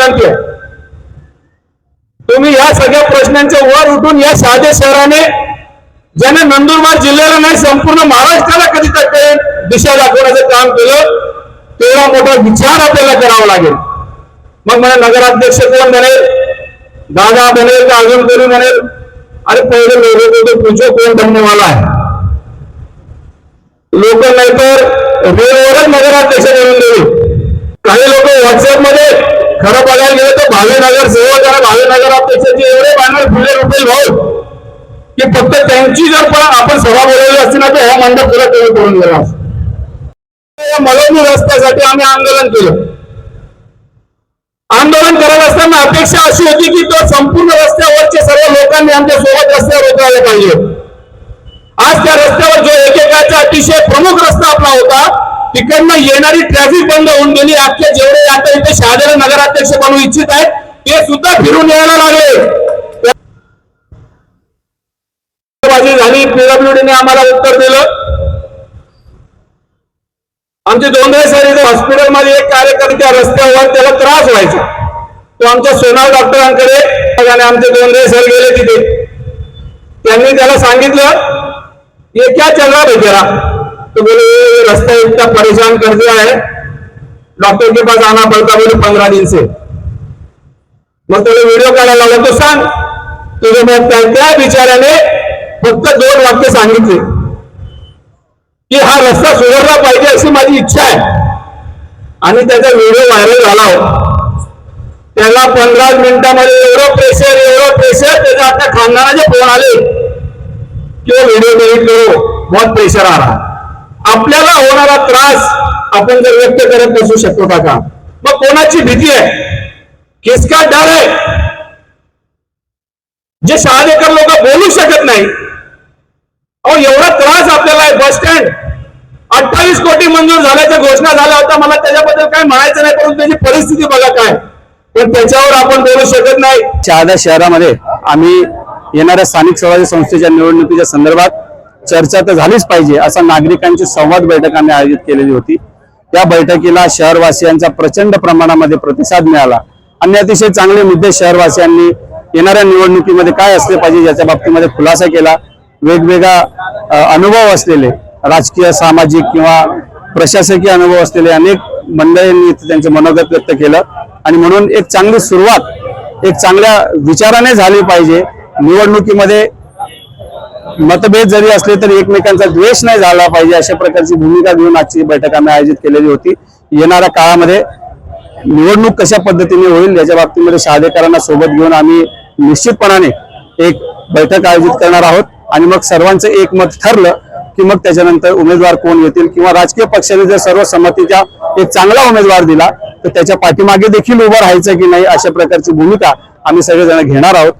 विनंती आहे. तुम्ही या सगळ्या प्रश्नांच्या वर उठून या साध्या शहराने ज्याने नंदुरबार जिल्ह्याला नाही संपूर्ण महाराष्ट्राला कधी तक दिशा दाखवण्याचं काम केलं तेवढा मोठा विचार आपल्याला करावा लागेल. मग मला नगराध्यक्ष कोण म्हणेल दादा म्हणेल का अजून कोणी बनेल? अरे पहिले लोक तो कोण धन्यवाद आहे? लोक नाही तर रेलवरच नगराध्यक्ष करून देऊ. काही लोक व्हॉट्सअपमध्ये खरं बघायला गेलं तर भावेनगर सेवक आणि भावे एवढे बॅनर फुले रुपये भाऊ की फक्त त्यांची जर पण आपण सभा बोलवली असती ना तर ह्या मंडप तुला कमी करून गेला असता. रस्त्यासाठी आम्ही आंदोलन केलं आंदोलन करत असताना अपेक्षा अशी होती की तो संपूर्ण रस्त्यावरचे सर्व लोकांनी आमच्यासोबत रस्त्यावर उतरायला पाहिजे आज त्या रस्त्यावर जो एकेकाचा अतिशय प्रमुख रस्ता आपला होता तिकडनं येणारी ट्रॅफिक बंद होऊन गेली. अख्खे जेवढे आता इथे शहादेला नगराध्यक्ष बनू इच्छित आहेत ते सुद्धा फिरून यायला लागले. झाली. पीडब्ल्यूडीने आम्हाला उत्तर दिलं. आमचे दोंदरे सर इथे हॉस्पिटलमध्ये एक कार्यकर्त्या रस्त्यावर त्याला त्रास व्हायचा. तो आमच्या सोनार डॉक्टरांकडे आणि आमचे दोंदरे सर गेले तिथे. त्यांनी त्याला सांगितलं ये क्या चल रहा तो बोले ये रास्ता इतना परेशान कर दिया है। डॉक्टर के पास आना पड़ता बोले पंद्रह दिन से। मग त्याला व्हिडिओ काढायला लागला तो सांग तुझ्या मग त्या त्या बिचाऱ्याने फक्त दोन वाक्य सांगितले. की हा रस्ता सुधारला पाहिजे अशी माझी इच्छा आहे. आणि त्याचा व्हिडिओ व्हायरल झाला हो. त्याला पंधरा मिनिटामध्ये एवढं प्रेशर एवढं प्रेशर त्याच्या आता खानदानाचे फोन आले. की व्हिडिओ डिलीट करो. बहुत प्रेशर आ रहा आपल्याला होणारा त्रास आपण जर व्यक्त करत नसू शकतो का मग कोणाची भीती आहे? किसका डर आहे? जे शहादेकर लोक बोलू शकत नाही. अहो एवढा त्रास आपल्याला आहे बस स्टँड. अठ्ठावीस कोटी मंजूर झाल्याच्या घोषणा झाल्या होत्या मला त्याच्याबद्दल काय म्हणायचं नाही परंतु त्याची परिस्थिती बघा काय. पण त्याच्यावर आपण बोलू शकत नाही. शहादा शहरामध्ये आम्ही येणाऱ्या स्थानिक स्वराज्य संस्थेच्या निवडणुकीच्या संदर्भात चर्चा तर झालीच पाहिजे असा नागरिकांची संवाद बैठक आम्ही आयोजित केलेली होती. त्या बैठकीला शहरवासियांचा प्रचंड प्रमाणामध्ये प्रतिसाद मिळाला. आणि अतिशय चांगले मुद्दे शहरवासियांनी येणाऱ्या निवडणुकीमध्ये काय असले पाहिजे याच्या बाबतीमध्ये खुलासा केला. वेगवेगळा अनुभव असलेले राजकीय सामाजिक किंवा प्रशासकीय अनुभव असलेले अनेक मंडळींनी त्यांचं मनोगत व्यक्त केलं. आणि म्हणून एक चांगली सुरुवात एक चांगल्या विचाराने झाली पाहिजे. निवडणुकीमध्ये मतभेद जरी असले तरी एकमेकांचा द्वेष नाही झाला पाहिजे अशा प्रकारची भूमिका घेऊन आजची बैठक आम्ही आयोजित केलेली होती. येणाऱ्या काळामध्ये निवडणूक कशा पद्धतीने होईल याच्या बाबतीमध्ये शहादेकरांना सोबत घेऊन आम्ही निश्चितपणाने एक बैठक आयोजित करणार आहोत. आणि मग सर्वांचं एकमत ठरलं की मग त्याच्यानंतर उमेदवार कोण येतील किंवा राजकीय पक्षाने जर सर्व संमतीचा एक चांगला उमेदवार दिला तर त्याच्या पाठीमागे देखील उभं राहायचं की नाही अशा प्रकारची भूमिका आम्ही सगळेजण घेणार आहोत.